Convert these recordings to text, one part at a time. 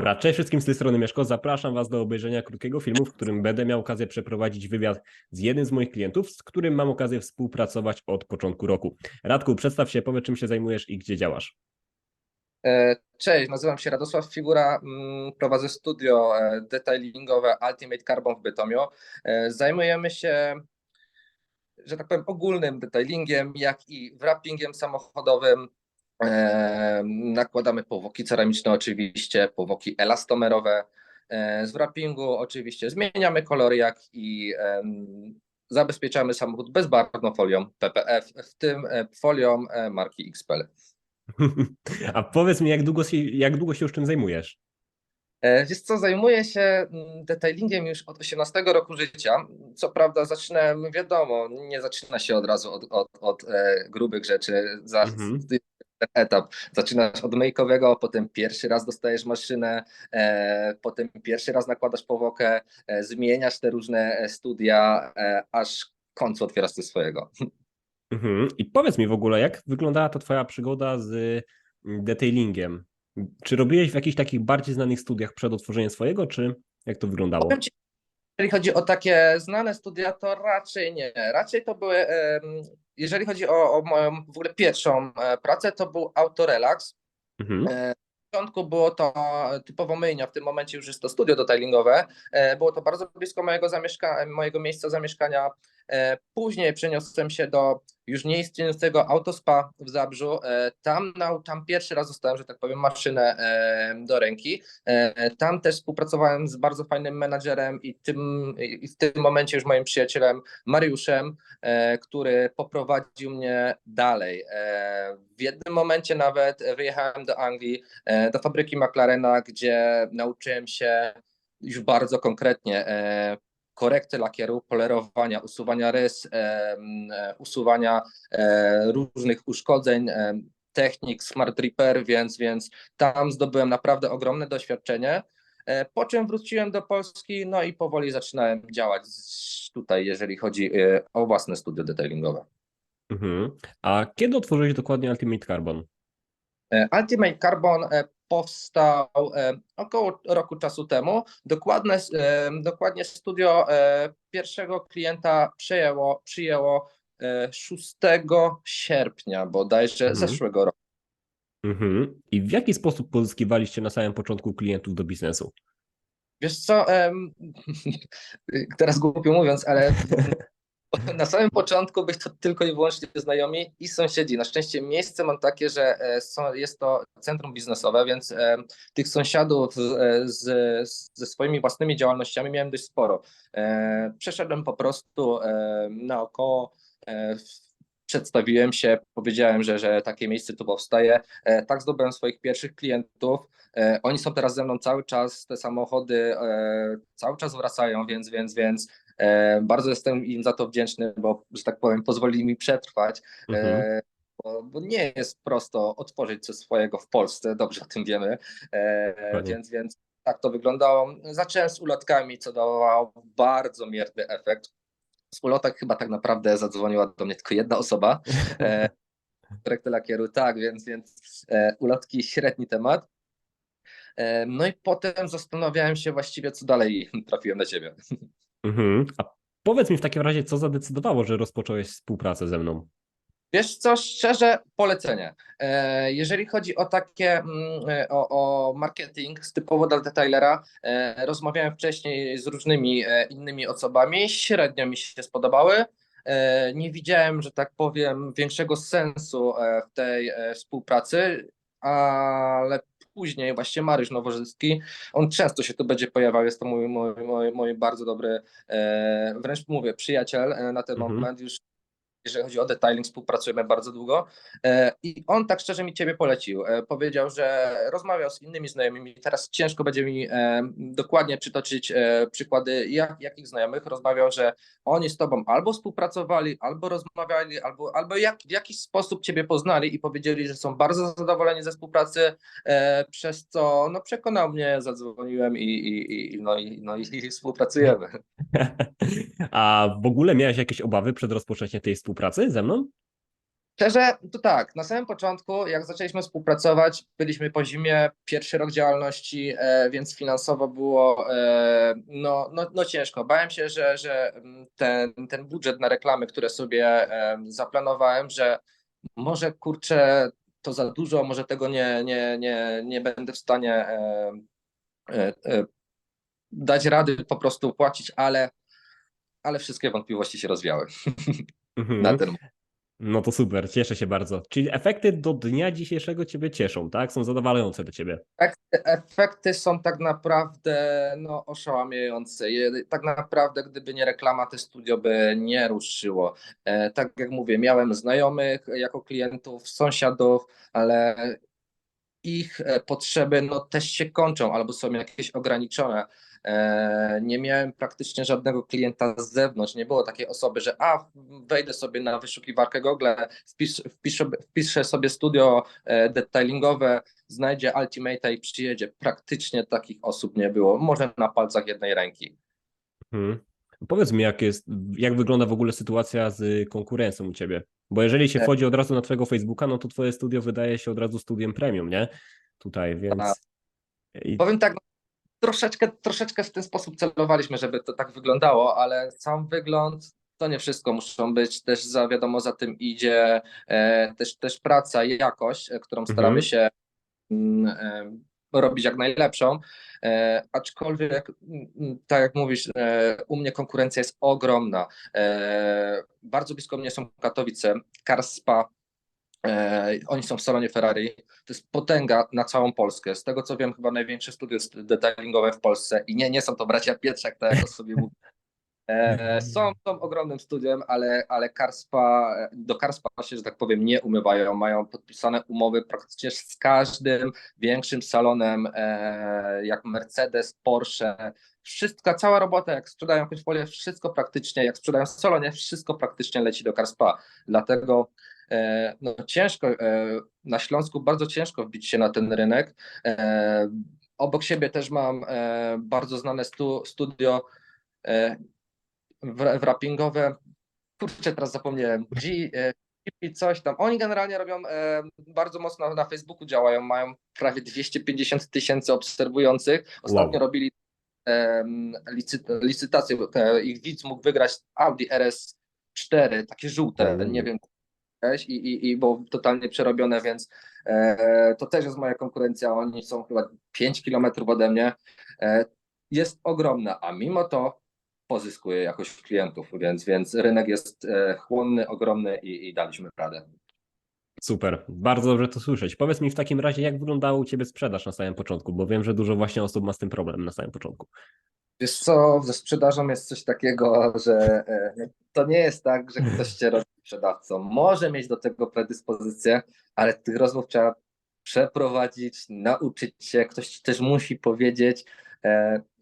Dobra, cześć wszystkim z tej strony Mieszko. Zapraszam Was do obejrzenia krótkiego filmu, w którym będę miał okazję przeprowadzić wywiad z jednym z moich klientów, z którym mam okazję współpracować od początku roku. Radku, przedstaw się, powiedz czym się zajmujesz i gdzie działasz. E, Cześć, nazywam się Radosław Figura, mm, prowadzę studio e, detailingowe Ultimate Carbon w Bytomiu. E, Zajmujemy się, że tak powiem, ogólnym detailingiem, jak i wrappingiem samochodowym. Nakładamy powłoki ceramiczne oczywiście, powłoki elastomerowe. E, Z wrappingu oczywiście zmieniamy kolory, jak i zabezpieczamy samochód bezbarwną folią PPF, w tym e, folią e, marki XPEL. A powiedz mi, jak długo się, jak długo się już tym zajmujesz? Wiesz co, zajmuję się mm, detailingiem już od 18 roku życia. Co prawda zaczynałem, wiadomo, nie zaczyna się od razu od, od, od grubych rzeczy. Za, Mhm. Ten etap. Zaczynasz od make'owego, potem pierwszy raz dostajesz maszynę, e, potem pierwszy raz nakładasz powłokę, e, zmieniasz te różne e, studia, e, aż końcu otwierasz coś swojego. Mhm. I powiedz mi w ogóle, jak wyglądała ta Twoja przygoda z mm, detailingiem? Czy robiłeś w jakichś takich bardziej znanych studiach przed otworzeniem swojego, czy jak to wyglądało? Jeżeli chodzi o takie znane studia, to raczej nie. Raczej to były, jeżeli chodzi o, o moją w ogóle pierwszą e, pracę, to był Autorelax. Mhm. W początku było to typowo myjnia, w tym momencie już jest to studio detailingowe. E, Było to bardzo blisko mojego, zamieszka- mojego miejsca zamieszkania. E, Później przeniosłem się do już nieistniejącego autospa w Zabrzu. E, Tam, na, tam pierwszy raz dostałem, że tak powiem, maszynę e, do ręki. Tam też współpracowałem z bardzo fajnym menadżerem i, tym, i w tym momencie już moim przyjacielem Mariuszem, który poprowadził mnie dalej. W jednym momencie nawet wyjechałem do Anglii, do fabryki McLarena, gdzie nauczyłem się już bardzo konkretnie korekty lakieru, polerowania, usuwania rys, usuwania e, różnych uszkodzeń, e, technik Smart Repair, więc, więc tam zdobyłem naprawdę ogromne doświadczenie. E, Po czym wróciłem do Polski, no i powoli zaczynałem działać tutaj, jeżeli chodzi o własne studio detailingowe. Mhm. A kiedy otworzyłeś dokładnie Ultimate Carbon? Ultimate Carbon powstał e, około roku czasu temu. Dokładne, e, dokładnie studio e, pierwszego klienta przyjęło e, 6 sierpnia bodajże Mhm. zeszłego roku. Mhm. I w jaki sposób pozyskiwaliście na samym początku klientów do biznesu? Wiesz co, em, teraz głupio mówiąc, ale na samym początku byli to tylko i wyłącznie znajomi i sąsiedzi. Na szczęście miejsce mam takie, że e, jest to centrum biznesowe, więc e, tych sąsiadów e, z, z, ze swoimi własnymi działalnościami miałem dość sporo. Przeszedłem po prostu naokoło, przedstawiłem się, powiedziałem, że, że takie miejsce tu powstaje. Tak zdobyłem swoich pierwszych klientów. Oni są teraz ze mną cały czas, te samochody cały czas wracają, więc, więc, więc bardzo jestem im za to wdzięczny, bo, że tak powiem, pozwolili mi przetrwać. Mhm. E, bo, bo nie jest prosto otworzyć coś swojego w Polsce, dobrze o tym wiemy. E, więc, więc tak to wyglądało. Zacząłem z ulotkami, co dawało bardzo mierny efekt. Z ulotek chyba tak naprawdę zadzwoniła do mnie tylko jedna osoba. E, lakieru, tak, więc, więc e, ulotki średni temat. E, no i potem zastanawiałem się właściwie, co dalej trafiłem na ciebie. Mhm. A powiedz mi w takim razie, co zadecydowało, że rozpocząłeś współpracę ze mną? Wiesz co, szczerze, polecenie. E, Jeżeli chodzi o takie, mm, e, o, o marketing typowo dla detailera, e, rozmawiałem wcześniej z różnymi innymi osobami, średnio mi się spodobały. Nie widziałem, że tak powiem, większego sensu w tej współpracy, ale później właśnie Mariusz Nowożycki, on często się tu będzie pojawiał, jest to mój, mój, mój, mój bardzo dobry, e, wręcz mówię, przyjaciel e, na ten Mhm. moment już jeżeli chodzi o detailing, współpracujemy bardzo długo. E, I on tak szczerze mi ciebie polecił. E, Powiedział, że rozmawiał z innymi znajomymi. Teraz ciężko będzie mi e, dokładnie przytoczyć przykłady jak, jakich znajomych. Rozmawiał, że oni z tobą albo współpracowali, albo rozmawiali, albo, albo jak, w jakiś sposób ciebie poznali i powiedzieli, że są bardzo zadowoleni ze współpracy, przez co no, przekonał mnie, zadzwoniłem i, i, i, no, i, no, i współpracujemy. A w ogóle miałeś jakieś obawy przed rozpoczęciem tej współpracy ze mną? Szczerze, to tak, na samym początku, jak zaczęliśmy współpracować, byliśmy po zimie, pierwszy rok działalności, e, więc finansowo było e, no, no, no ciężko. Bałem się, że, że mm, ten, ten budżet na reklamy, które sobie e, zaplanowałem, że może kurczę, to za dużo, może tego nie, nie, nie, nie będę w stanie dać rady po prostu płacić, ale, ale wszystkie wątpliwości się rozwiały Mhm. na ten moment. No to super, cieszę się bardzo. Czyli efekty do dnia dzisiejszego Ciebie cieszą, tak? Są zadowalające dla Ciebie. Efekty, efekty są tak naprawdę no, oszałamiające. Tak naprawdę, gdyby nie reklama, to studio by nie ruszyło. E, tak jak mówię, miałem znajomych jako klientów, sąsiadów, ale ich e, potrzeby no, też się kończą albo są jakieś ograniczone. E, Nie miałem praktycznie żadnego klienta z zewnątrz. Nie było takiej osoby, że a wejdę sobie na wyszukiwarkę Google, wpisz, wpiszę, wpiszę sobie studio e, detailingowe, znajdzie Ultimate'a i przyjedzie. Praktycznie takich osób nie było. Może na palcach jednej ręki. Mhm. Powiedz mi, jak jest, jak wygląda w ogóle sytuacja z konkurencją u Ciebie? Bo jeżeli się E. wchodzi od razu na Twojego Facebooka, no to Twoje studio wydaje się od razu studiem premium, nie? Tutaj, Tak. więc... I... Powiem tak, no, troszeczkę, troszeczkę w ten sposób celowaliśmy, żeby to tak wyglądało, ale sam wygląd to nie wszystko muszą być. Też za wiadomo, za tym idzie e, też, też praca i jakość, e, którą staramy Mhm. się mm, e, robić jak najlepszą. E, aczkolwiek, mm, tak jak mówisz, e, u mnie konkurencja jest ogromna. E, bardzo blisko mnie są Katowice, Cars Spa. E, oni są w salonie Ferrari. To jest potęga na całą Polskę. Z tego co wiem, chyba największe studio detailingowe w Polsce. I nie, nie są to bracia Pietrzak, tak jak o sobie mówię. E, są, są ogromnym studiem, ale, ale Karspa, do Karspa się, że tak powiem, nie umywają. Mają podpisane umowy praktycznie z każdym większym salonem, e, jak Mercedes, Porsche. Wszystka, cała robota, jak sprzedają jakąś folię, wszystko praktycznie, jak sprzedają salonie, wszystko praktycznie leci do Karspa. Dlatego e, no, ciężko, na Śląsku bardzo ciężko wbić się na ten rynek. Obok siebie też mam bardzo znane stu, studio wrappingowe. Kurczę, teraz zapomniałem. G, e, GP coś tam. Oni generalnie robią e, bardzo mocno na Facebooku działają, mają prawie 250 tysięcy obserwujących. Ostatnio Wow. robili licytację. e, Ich widz mógł wygrać Audi RS4, takie żółte, Wow. nie wiem, i, i, i było totalnie przerobione, więc e, to też jest moja konkurencja. Oni są chyba 5 kilometrów ode mnie. E, jest ogromna, a mimo to pozyskuje jakoś klientów, więc, więc rynek jest e, chłonny, ogromny i, i daliśmy radę. Super, bardzo dobrze to słyszeć. Powiedz mi w takim razie, jak wyglądała u Ciebie sprzedaż na samym początku, bo wiem, że dużo właśnie osób ma z tym problem na samym początku. Wiesz co, ze sprzedażą jest coś takiego, że e, to nie jest tak, że ktoś cię robi sprzedawcą. Może mieć do tego predyspozycję, ale tych rozmów trzeba przeprowadzić, nauczyć się. Ktoś ci też musi powiedzieć,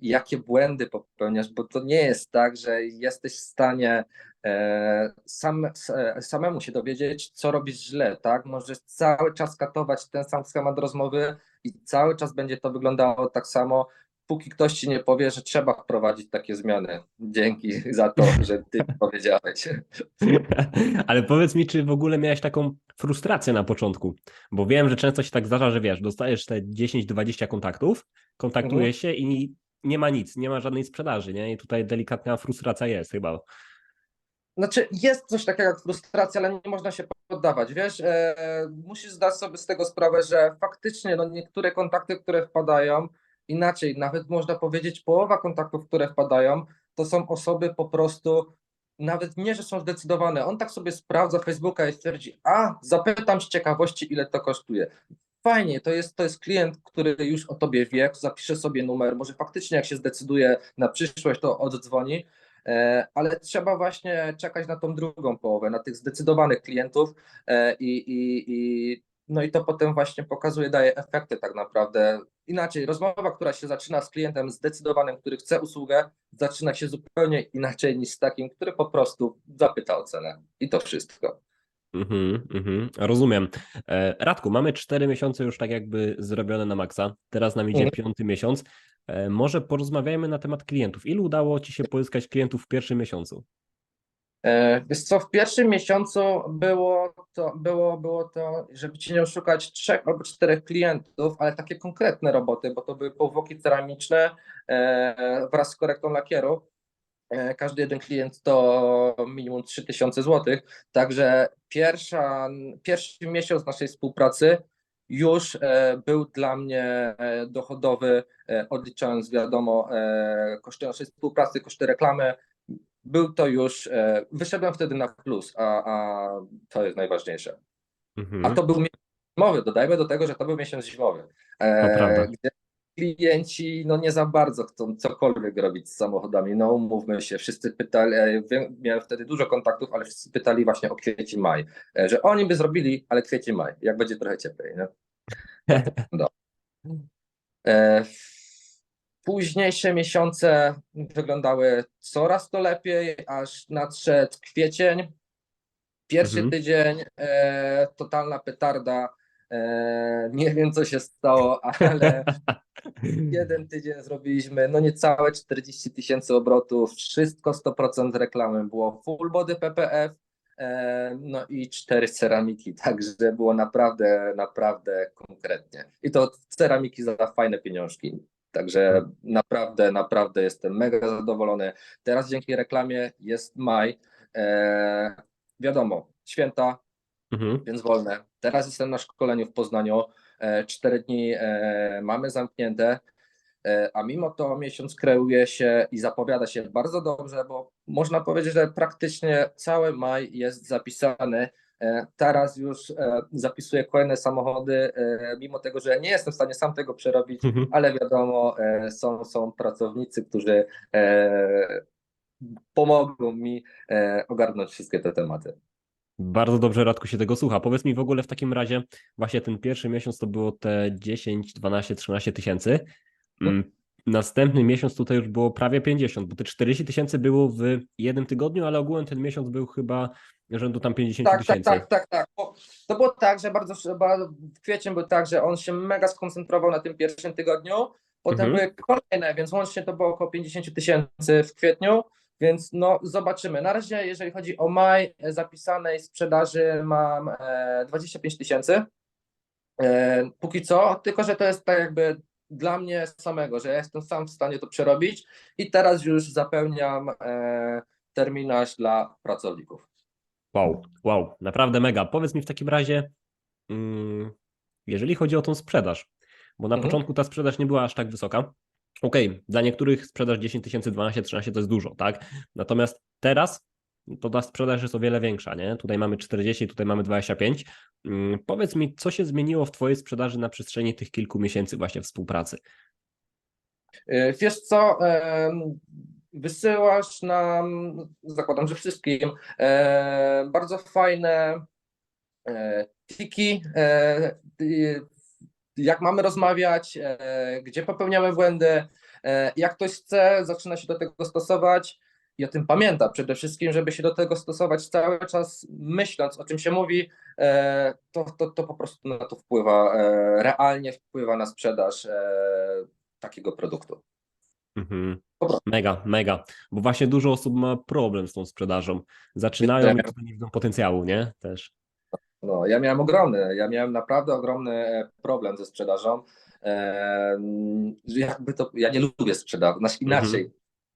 jakie błędy popełniasz, bo to nie jest tak, że jesteś w stanie e, sam, e, samemu się dowiedzieć, co robisz źle, tak? Możesz cały czas katować ten sam schemat rozmowy i cały czas będzie to wyglądało tak samo, póki ktoś ci nie powie, że trzeba wprowadzić takie zmiany. Dzięki za to, że ty powiedziałeś. Ale powiedz mi, czy w ogóle miałeś taką frustrację na początku? Bo wiem, że często się tak zdarza, że wiesz, dostajesz te 10-20 kontaktów, kontaktujesz się i nie ma nic, nie ma żadnej sprzedaży, nie? I tutaj delikatna frustracja jest chyba. Znaczy, jest coś takiego jak frustracja, ale nie można się poddawać. Wiesz, e, musisz zdać sobie z tego sprawę, że faktycznie no, niektóre kontakty, które wpadają, inaczej, nawet można powiedzieć, połowa kontaktów, które wpadają, to są osoby po prostu, nawet nie, że są zdecydowane. On tak sobie sprawdza Facebooka i stwierdzi, a zapytam z ciekawości, ile to kosztuje. Fajnie, to jest, to jest klient, który już o tobie wie, zapisze sobie numer, może faktycznie jak się zdecyduje na przyszłość, to oddzwoni, E, ale trzeba właśnie czekać na tą drugą połowę, na tych zdecydowanych klientów e, i, i, i no i to potem właśnie pokazuje, daje efekty tak naprawdę. Inaczej, rozmowa, która się zaczyna z klientem zdecydowanym, który chce usługę, zaczyna się zupełnie inaczej niż z takim, który po prostu zapyta o cenę. I to wszystko. Mhm, mhm, rozumiem. E, Radku, mamy 4 miesiące już tak jakby zrobione na maksa. Teraz nam idzie Mhm. piąty miesiąc. E, Może porozmawiajmy na temat klientów. Ilu udało Ci się pozyskać klientów w pierwszym miesiącu? E, Wiesz co, w pierwszym miesiącu było to, było, było to, żeby ci nie oszukać, trzech albo czterech klientów, ale takie konkretne roboty, bo to były powłoki ceramiczne e, wraz z korektą lakieru. E, Każdy jeden klient to minimum 3000 zł. Także pierwsza, pierwszy miesiąc naszej współpracy już był dla mnie dochodowy, odliczając wiadomo koszty naszej współpracy, koszty reklamy. Był to już, e, wyszedłem wtedy na plus, a, a to jest najważniejsze. Mhm. A to był miesiąc zimowy, dodajmy do tego, że to był miesiąc zimowy, e, gdzie klienci no nie za bardzo chcą cokolwiek robić z samochodami. No umówmy się, wszyscy pytali, e, miałem wtedy dużo kontaktów, ale wszyscy pytali właśnie o kwiecień maj, e, że oni by zrobili, ale kwiecień maj, jak będzie trochę cieplej, nie? E, Późniejsze miesiące wyglądały coraz to lepiej, aż nadszedł kwiecień. Pierwszy Mhm. tydzień e, totalna petarda. E, nie wiem, co się stało, ale jeden tydzień zrobiliśmy no niecałe 40 tysięcy obrotów, wszystko 100% reklamy, było full body PPF, e, no i cztery ceramiki, także było naprawdę, naprawdę konkretnie. I to ceramiki za fajne pieniążki. Także naprawdę, naprawdę jestem mega zadowolony. Teraz dzięki reklamie jest maj. E, wiadomo, święta, Mhm. więc wolne. Teraz jestem na szkoleniu w Poznaniu. e, Cztery dni e, mamy zamknięte, e, a mimo to miesiąc kreuje się i zapowiada się bardzo dobrze, bo można powiedzieć, że praktycznie cały maj jest zapisany. E, Teraz już e, zapisuję kolejne samochody, e, mimo tego, że nie jestem w stanie sam tego przerobić, Mhm. ale wiadomo, są, są pracownicy, którzy pomogą mi ogarnąć wszystkie te tematy. Bardzo dobrze, Radku, się tego słucha. Powiedz mi w ogóle w takim razie, właśnie ten pierwszy miesiąc to było te 10, 12, 13 tysięcy. Następny miesiąc tutaj już było prawie 50, bo te 40 tysięcy było w jednym tygodniu, ale ogółem ten miesiąc był chyba rzędu tam 50 Tak, tak, tysięcy. tak, tak, tak. Bo to było tak, że bardzo, w kwiecień był tak, że on się mega skoncentrował na tym pierwszym tygodniu, potem Mhm. były kolejne, więc łącznie to było około 50 tysięcy w kwietniu, więc no zobaczymy. Na razie, jeżeli chodzi o maj, e, zapisanej sprzedaży mam e, 25 tysięcy. E, póki co, tylko że to jest tak jakby dla mnie samego, że ja jestem sam w stanie to przerobić i teraz już zapełniam e, terminarz dla pracowników. Wow, wow, naprawdę mega. Powiedz mi w takim razie, mm, jeżeli chodzi o tą sprzedaż, bo na Mhm. początku ta sprzedaż nie była aż tak wysoka. Okej, dla niektórych sprzedaż 10 tysięcy, 12, 13 to jest dużo, tak? Natomiast teraz to ta sprzedaż jest o wiele większa, nie? Tutaj mamy 40, tutaj mamy 25. Mm, Powiedz mi, co się zmieniło w Twojej sprzedaży na przestrzeni tych kilku miesięcy właśnie współpracy? E, Wiesz co, wysyłasz nam, zakładam, że wszystkim, e, bardzo fajne e, tiki, jak mamy rozmawiać, gdzie popełniamy błędy. Jak ktoś chce, zaczyna się do tego stosować i o tym pamięta przede wszystkim, żeby się do tego stosować cały czas myśląc, o czym się mówi, e, to, to, to po prostu na to wpływa, e, realnie wpływa na sprzedaż e, takiego produktu. Mhm. Mega, mega, bo właśnie dużo osób ma problem z tą sprzedażą. Zaczynają i nie widzą potencjału, nie? Też. No, ja miałem ogromny, ja miałem naprawdę ogromny problem ze sprzedażą. E, że jakby to, ja nie lubię sprzedaży, znaczy inaczej.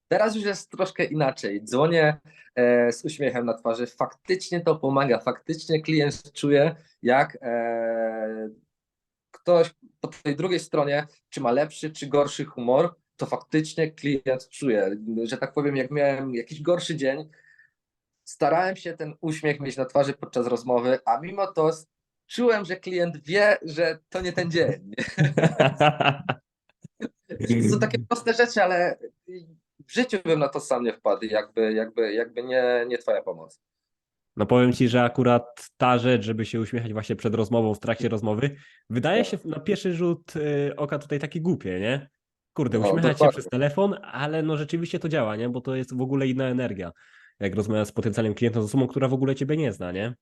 Teraz już jest troszkę inaczej. Dzwonię e, z uśmiechem na twarzy. Faktycznie to pomaga. Faktycznie klient czuje, jak e, ktoś po tej drugiej stronie, czy ma lepszy, czy gorszy humor, to faktycznie klient czuje. Że tak powiem, jak miałem jakiś gorszy dzień, starałem się ten uśmiech mieć na twarzy podczas rozmowy, a mimo to czułem, że klient wie, że to nie ten dzień. To są takie proste rzeczy, ale w życiu bym na to sam nie wpadł, jakby, jakby, jakby nie, nie twoja pomoc. No powiem ci, że akurat ta rzecz, żeby się uśmiechać właśnie przed rozmową, w trakcie rozmowy, wydaje się na pierwszy rzut y, oka tutaj taki głupie, nie? Kurde, No, uśmiechać się przez telefon, ale no rzeczywiście to działa, nie? Bo to jest w ogóle inna energia. Jak rozmawiasz z potencjalnym klientem, z osobą, która w ogóle ciebie nie zna, nie?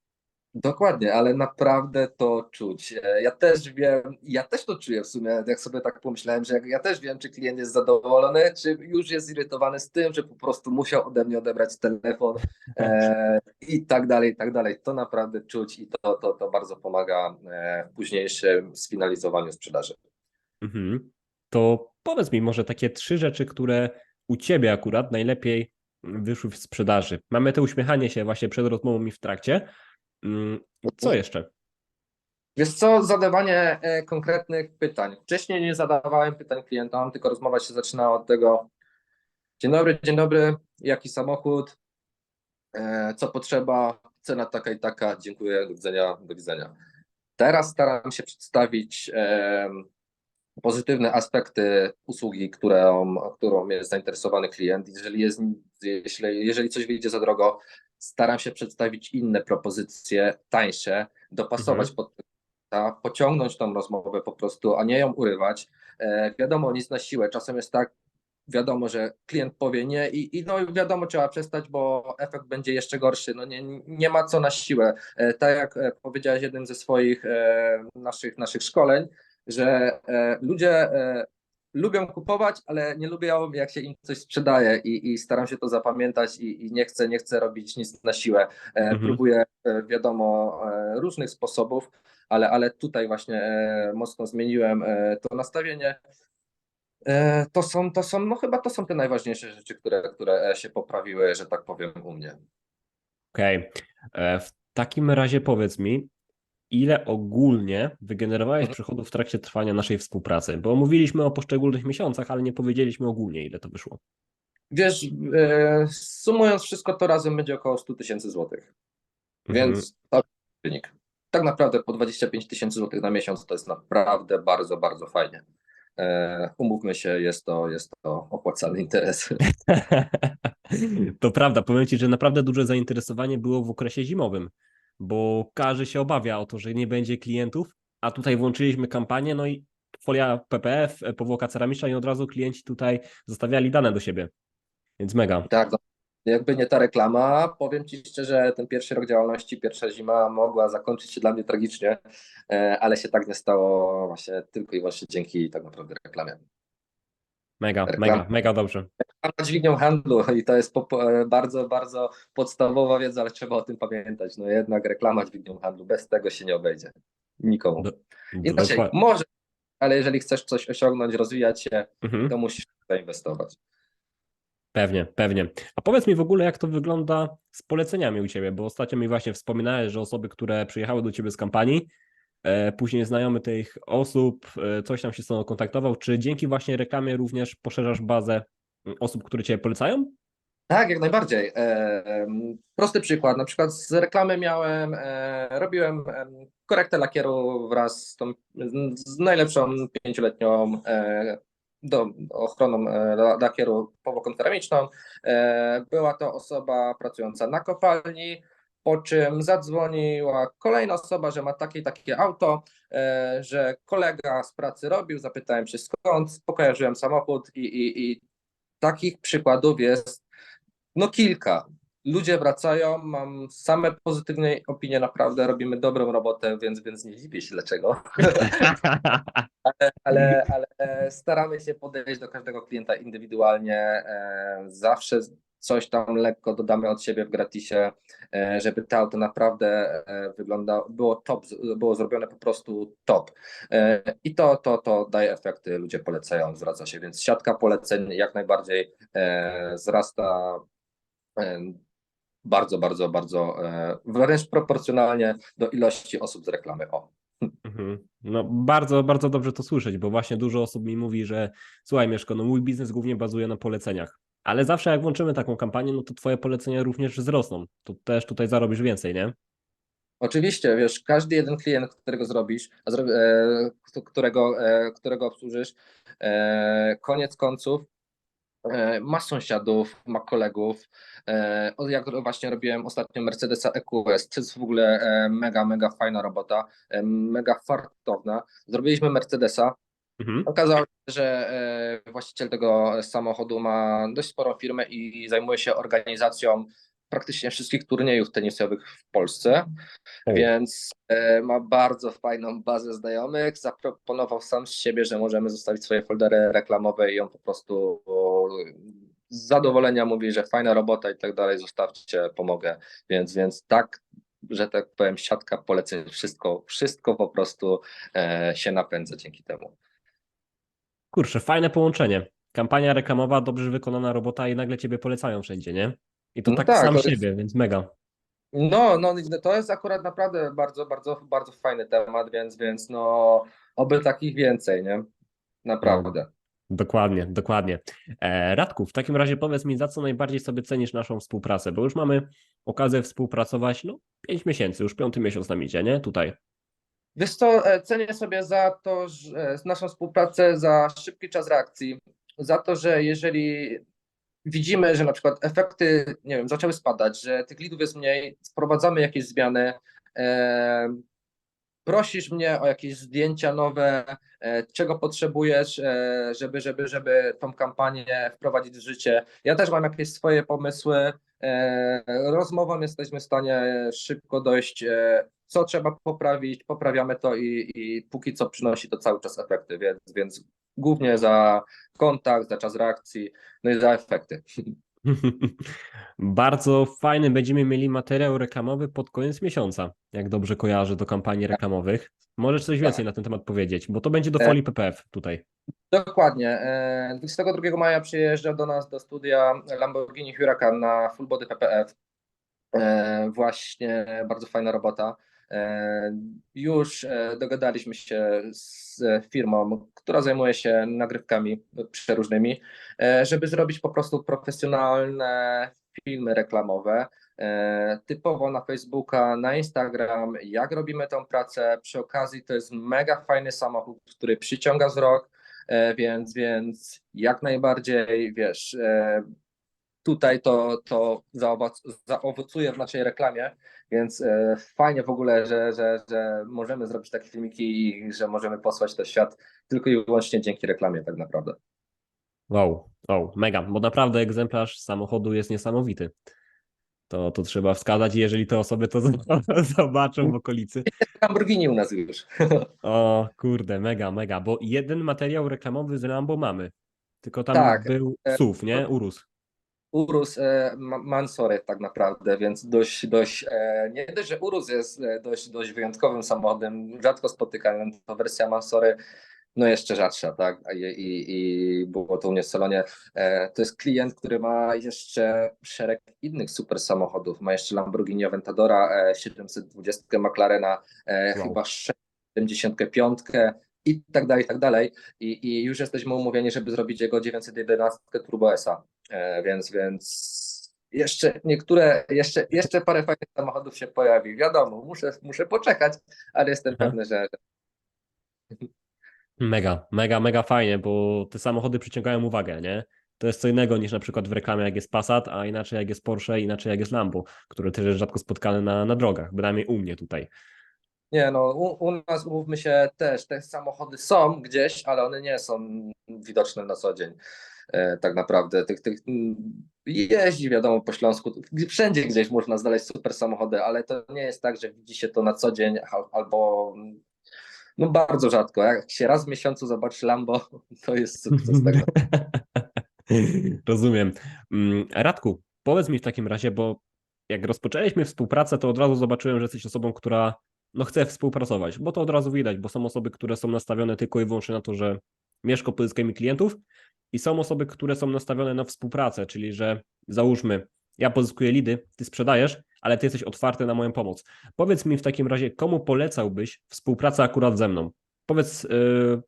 Dokładnie, ale naprawdę to czuć. E, Ja też wiem, ja też to czuję w sumie, jak sobie tak pomyślałem, że ja też wiem, czy klient jest zadowolony, czy już jest zirytowany z tym, że po prostu musiał ode mnie odebrać telefon e, i tak dalej, i tak dalej. To naprawdę czuć i to, to, to bardzo pomaga e, w późniejszym sfinalizowaniu sprzedaży. Mhm. To powiedz mi może takie trzy rzeczy, które u ciebie akurat najlepiej wyszły w sprzedaży. Mamy to uśmiechanie się właśnie przed rozmową i w trakcie. Mm, Co jeszcze? Wiesz co, zadawanie e, konkretnych pytań. Wcześniej nie zadawałem pytań klientom, tylko rozmowa się zaczynała od tego dzień dobry, dzień dobry, jaki samochód, e, co potrzeba, cena taka i taka, dziękuję, do widzenia, do widzenia. Teraz staram się przedstawić pozytywne aspekty usługi, którą, którą jest zainteresowany klient. Jeżeli, jest, jeśli, jeżeli coś wyjdzie za drogo, staram się przedstawić inne propozycje, tańsze, dopasować Mhm. pod klienta, pociągnąć tą rozmowę po prostu, a nie ją urywać. E, wiadomo, nic na siłę. Czasem jest tak, wiadomo, że klient powie nie i, i no wiadomo, trzeba przestać, bo efekt będzie jeszcze gorszy. No nie, nie ma co na siłę. E, tak jak e, powiedziałeś jednym ze swoich e, naszych, naszych szkoleń, że e, ludzie e, lubią kupować, ale nie lubią jak się im coś sprzedaje i, i staram się to zapamiętać i, i nie chcę, nie chcę robić nic na siłę. E, Mhm. Próbuję, wiadomo, różnych sposobów, ale, ale tutaj właśnie mocno zmieniłem to nastawienie. To są, to są, no chyba to są te najważniejsze rzeczy, które, które się poprawiły, że tak powiem, u mnie. Okej. E, W takim razie powiedz mi, ile ogólnie wygenerowałeś Mhm. przychodów w trakcie trwania naszej współpracy? Bo mówiliśmy o poszczególnych miesiącach, ale nie powiedzieliśmy ogólnie, ile to wyszło. Wiesz, e, sumując wszystko to razem będzie około 100 tysięcy złotych. Mhm. Więc jest wynik. Tak naprawdę po 25 tysięcy złotych na miesiąc to jest naprawdę bardzo, bardzo fajnie. E, umówmy się, jest to, jest to opłacalny interes. To prawda, powiem Ci, że naprawdę duże zainteresowanie było w okresie zimowym, bo każdy się obawia o to, że nie będzie klientów, a tutaj włączyliśmy kampanię, no i folia PPF, e, powłoka ceramiczna i od razu klienci tutaj zostawiali dane do siebie. Więc mega. Tak, no, jakby nie ta reklama, powiem Ci szczerze, ten pierwszy rok działalności, pierwsza zima mogła zakończyć się dla mnie tragicznie, e, ale się tak nie stało właśnie tylko i wyłącznie dzięki tak naprawdę reklamie. Mega, Reklam- mega, mega dobrze. Reklama dźwignią handlu i to jest bardzo, bardzo podstawowa wiedza, ale trzeba o tym pamiętać. No jednak reklama dźwignią handlu, bez tego się nie obejdzie. Nikomu. Inaczej, Dokładnie. może, ale jeżeli chcesz coś osiągnąć, rozwijać się, Mhm. to musisz zainwestować. Pewnie, pewnie. A powiedz mi w ogóle, jak to wygląda z poleceniami u Ciebie, bo ostatnio mi właśnie wspominałeś, że osoby, które przyjechały do Ciebie z kampanii, e, później znajomy tych osób, e, coś tam się z tobą kontaktował, czy dzięki właśnie reklamie również poszerzasz bazę osób, które Cię polecają? Tak, jak najbardziej. E, prosty przykład. Na przykład z reklamy miałem, e, robiłem em, korektę lakieru wraz z, tą, z najlepszą pięcioletnią e, do, ochroną la- lakieru. E, była to osoba pracująca na kopalni, po czym zadzwoniła kolejna osoba, że ma takie takie auto, że kolega z pracy robił, zapytałem się skąd, pokojarzyłem samochód i, i, i takich przykładów jest no kilka. Ludzie wracają, mam same pozytywne opinie, naprawdę robimy dobrą robotę, więc, więc nie dziwię się dlaczego, ale, ale staramy się podejść do każdego klienta indywidualnie. e, Zawsze coś tam lekko dodamy od siebie w gratisie, e, żeby to auto naprawdę e, wygląda, było top, było zrobione po prostu top. E, I to, to, to daje efekty, ludzie polecają, zwraca się, więc siatka poleceń jak najbardziej wzrasta bardzo, bardzo, bardzo wręcz proporcjonalnie do ilości osób z reklamy. O. Mhm. No bardzo, bardzo dobrze to słyszeć, bo właśnie dużo osób mi mówi, że słuchaj Mieszko, no mój biznes głównie bazuje na poleceniach, ale zawsze jak włączymy taką kampanię, no to Twoje polecenia również wzrosną. To też tutaj zarobisz więcej, nie? Oczywiście, wiesz, każdy jeden klient, którego zrobisz, e, którego, e, którego obsłużysz, e, koniec końców ma sąsiadów, ma kolegów. Jak właśnie robiłem ostatnio Mercedesa EQS, to jest w ogóle mega, mega fajna robota, mega fartowna. Zrobiliśmy Mercedesa, Mhm. Okazało się, że e, właściciel tego samochodu ma dość sporą firmę i zajmuje się organizacją praktycznie wszystkich turniejów tenisowych w Polsce, O. więc e, ma bardzo fajną bazę znajomych. Zaproponował sam z siebie, że możemy zostawić swoje foldery reklamowe i on po prostu z zadowolenia mówi, że fajna robota i tak dalej, zostawcie, pomogę. Więc, więc tak, że tak powiem, siatka poleceń, wszystko, wszystko po prostu e, się napędza dzięki temu. Kurczę, fajne połączenie. Kampania reklamowa, dobrze wykonana robota i nagle ciebie polecają wszędzie, nie? I to No tak, tak, sam to jest- siebie, więc mega. No, no to jest akurat naprawdę bardzo, bardzo, bardzo fajny temat, więc, więc no oby takich więcej, nie? Naprawdę. Dokładnie, dokładnie. E, Radku, w takim razie powiedz mi, za co najbardziej sobie cenisz naszą współpracę, bo już mamy okazję współpracować, no, 5 miesięcy, już piąty miesiąc nam idzie, nie? Tutaj. Wiesz co, e, cenię sobie za to, że e, naszą współpracę, za szybki czas reakcji, za to, że jeżeli widzimy, że na przykład efekty, nie wiem, zaczęły spadać, że tych lidów jest mniej, wprowadzamy jakieś zmiany, e, prosisz mnie o jakieś zdjęcia nowe, e, czego potrzebujesz, e, żeby, żeby, żeby tą kampanię wprowadzić w życie. Ja też mam jakieś swoje pomysły. E, rozmową jesteśmy w stanie szybko dojść, e, co trzeba poprawić, poprawiamy to i, i póki co przynosi to cały czas efekty, więc, więc głównie za kontakt, za czas reakcji, no i za efekty. Bardzo fajny będziemy mieli materiał reklamowy pod koniec miesiąca, jak dobrze kojarzę do kampanii reklamowych. Możesz coś więcej na ten temat powiedzieć, bo to będzie do E, folii PPF tutaj. Dokładnie. E, 22 maja przyjeżdża do nas do studia Lamborghini Huracan na Full Body PPF. E, Właśnie bardzo fajna robota. E, Już e, dogadaliśmy się z firmą, która zajmuje się nagrywkami przeróżnymi, e, żeby zrobić po prostu profesjonalne filmy reklamowe. Typowo na Facebooka, na Instagram, jak robimy tą pracę. Przy okazji to jest mega fajny samochód, który przyciąga wzrok, więc, więc jak najbardziej, wiesz, tutaj to, to zaowoc, zaowocuje w naszej reklamie, więc e, fajnie w ogóle, że, że, że możemy zrobić takie filmiki i że możemy posłać to w świat tylko i wyłącznie dzięki reklamie tak naprawdę. Wow, wow, mega, bo naprawdę egzemplarz samochodu jest niesamowity. To, to trzeba wskazać, jeżeli te osoby to zobaczą w okolicy. Lamborghini u nas już. O kurde, mega, mega, bo jeden materiał reklamowy z Lambo mamy. Tylko tam Tak, był e, SUV, nie? Urósł. Urósł e, tak naprawdę, więc dość, dość e, nie dość, że Urus jest e, dość, dość wyjątkowym samochodem, rzadko spotykanym, to wersja Mansory no jeszcze rzadsza, tak? I, i, i było to u mnie w salonie. E, to jest klient, który ma jeszcze szereg innych super samochodów. Ma jeszcze Lamborghini Aventadora, e, 720 McLarena, e, Wow. chyba 675 i tak dalej, i tak dalej. I, I już jesteśmy umówieni, żeby zrobić jego 911 Turbo S-a. E, więc, więc jeszcze niektóre, jeszcze, jeszcze parę fajnych samochodów się pojawi. Wiadomo, muszę, muszę poczekać, ale jestem Aha. pewny, że Mega, mega, mega fajnie, bo te samochody przyciągają uwagę, nie? To jest co innego niż na przykład w reklamie, jak jest Passat, a inaczej jak jest Porsche, inaczej jak jest Lambo, które też jest rzadko spotkane na, na drogach, bynajmniej u mnie tutaj. Nie, no u, u nas umówmy się też, te samochody są gdzieś, ale one nie są widoczne na co dzień. E, tak naprawdę tych, tych jeździ wiadomo po Śląsku, wszędzie gdzieś można znaleźć super samochody, ale to nie jest tak, że widzi się to na co dzień al, albo no bardzo rzadko. Jak się raz w miesiącu zobaczy Lambo, to jest sukces tego. Rozumiem. Mm, Radku, powiedz mi w takim razie, bo jak rozpoczęliśmy współpracę, to od razu zobaczyłem, że jesteś osobą, która no, chce współpracować, bo to od razu widać, bo są osoby, które są nastawione tylko i wyłącznie na to, że Mieszko pozyskaj mi klientów i są osoby, które są nastawione na współpracę, czyli że załóżmy, ja pozyskuję lidy, ty sprzedajesz, ale ty jesteś otwarty na moją pomoc. Powiedz mi w takim razie, komu polecałbyś współpracę akurat ze mną? Powiedz yy,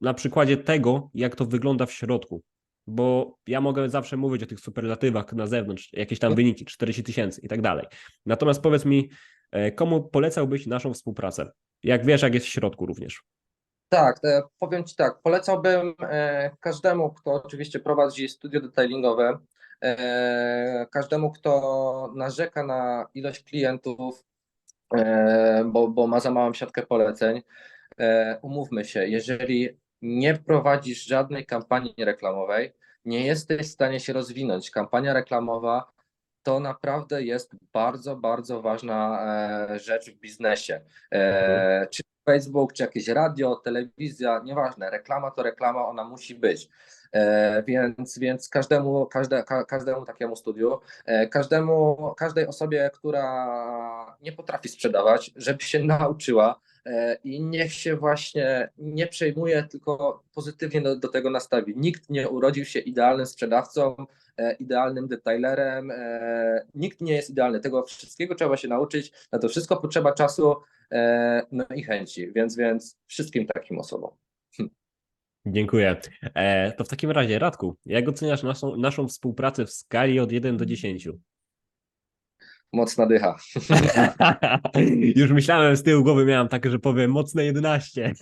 na przykładzie tego, jak to wygląda w środku, bo ja mogę zawsze mówić o tych superlatywach na zewnątrz, jakieś tam wyniki, 40 tysięcy i tak dalej. Natomiast powiedz mi, e, komu polecałbyś naszą współpracę? Jak wiesz, jak jest w środku również. Tak, e, powiem Ci tak, polecałbym e, każdemu, kto oczywiście prowadzi studio detailingowe, e, każdemu, kto narzeka na ilość klientów, bo, bo ma za małą siatkę poleceń, umówmy się, jeżeli nie prowadzisz żadnej kampanii reklamowej, nie jesteś w stanie się rozwinąć. Kampania reklamowa to naprawdę jest bardzo, bardzo ważna e, rzecz w biznesie. Mhm. E, czy Facebook, czy jakieś radio, telewizja, nieważne, reklama to reklama, ona musi być. E, więc, więc każdemu, każde, ka, każdemu takiemu studiu, każdemu, każdej osobie, która nie potrafi sprzedawać, żeby się nauczyła i niech się właśnie nie przejmuje, tylko pozytywnie do, do tego nastawi. Nikt nie urodził się idealnym sprzedawcą, e, idealnym detailerem, e, nikt nie jest idealny. Tego wszystkiego trzeba się nauczyć, na to wszystko potrzeba czasu, e, no i chęci, więc, więc wszystkim takim osobom. Dziękuję. E, to w takim razie, Radku, jak oceniasz naszą, naszą współpracę w skali od 1 do 10? Mocna dycha. Już myślałem z tyłu głowy, miałem takie, że powiem mocne 11.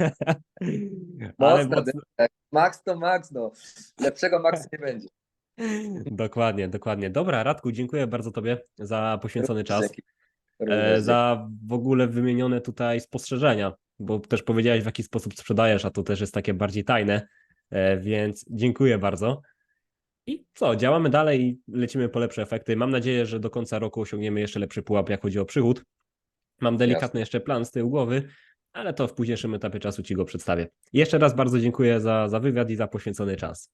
Ale Mocna mocno, dycha. Max to max, no. Lepszego max nie będzie. Dokładnie, dokładnie. Dobra, Radku, dziękuję bardzo Tobie za poświęcony czas, e, za w ogóle wymienione tutaj spostrzeżenia, bo też powiedziałeś w jaki sposób sprzedajesz, a to też jest takie bardziej tajne, e, więc dziękuję bardzo. I co, działamy dalej i lecimy po lepsze efekty. Mam nadzieję, że do końca roku osiągniemy jeszcze lepszy pułap, jak chodzi o przychód. Mam delikatny Jasne. jeszcze plan z tyłu głowy, ale to w późniejszym etapie czasu Ci go przedstawię. Jeszcze raz bardzo dziękuję za, za wywiad i za poświęcony czas.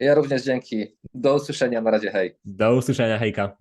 Ja również dzięki. Do usłyszenia. Na razie, hej. Do usłyszenia, hejka.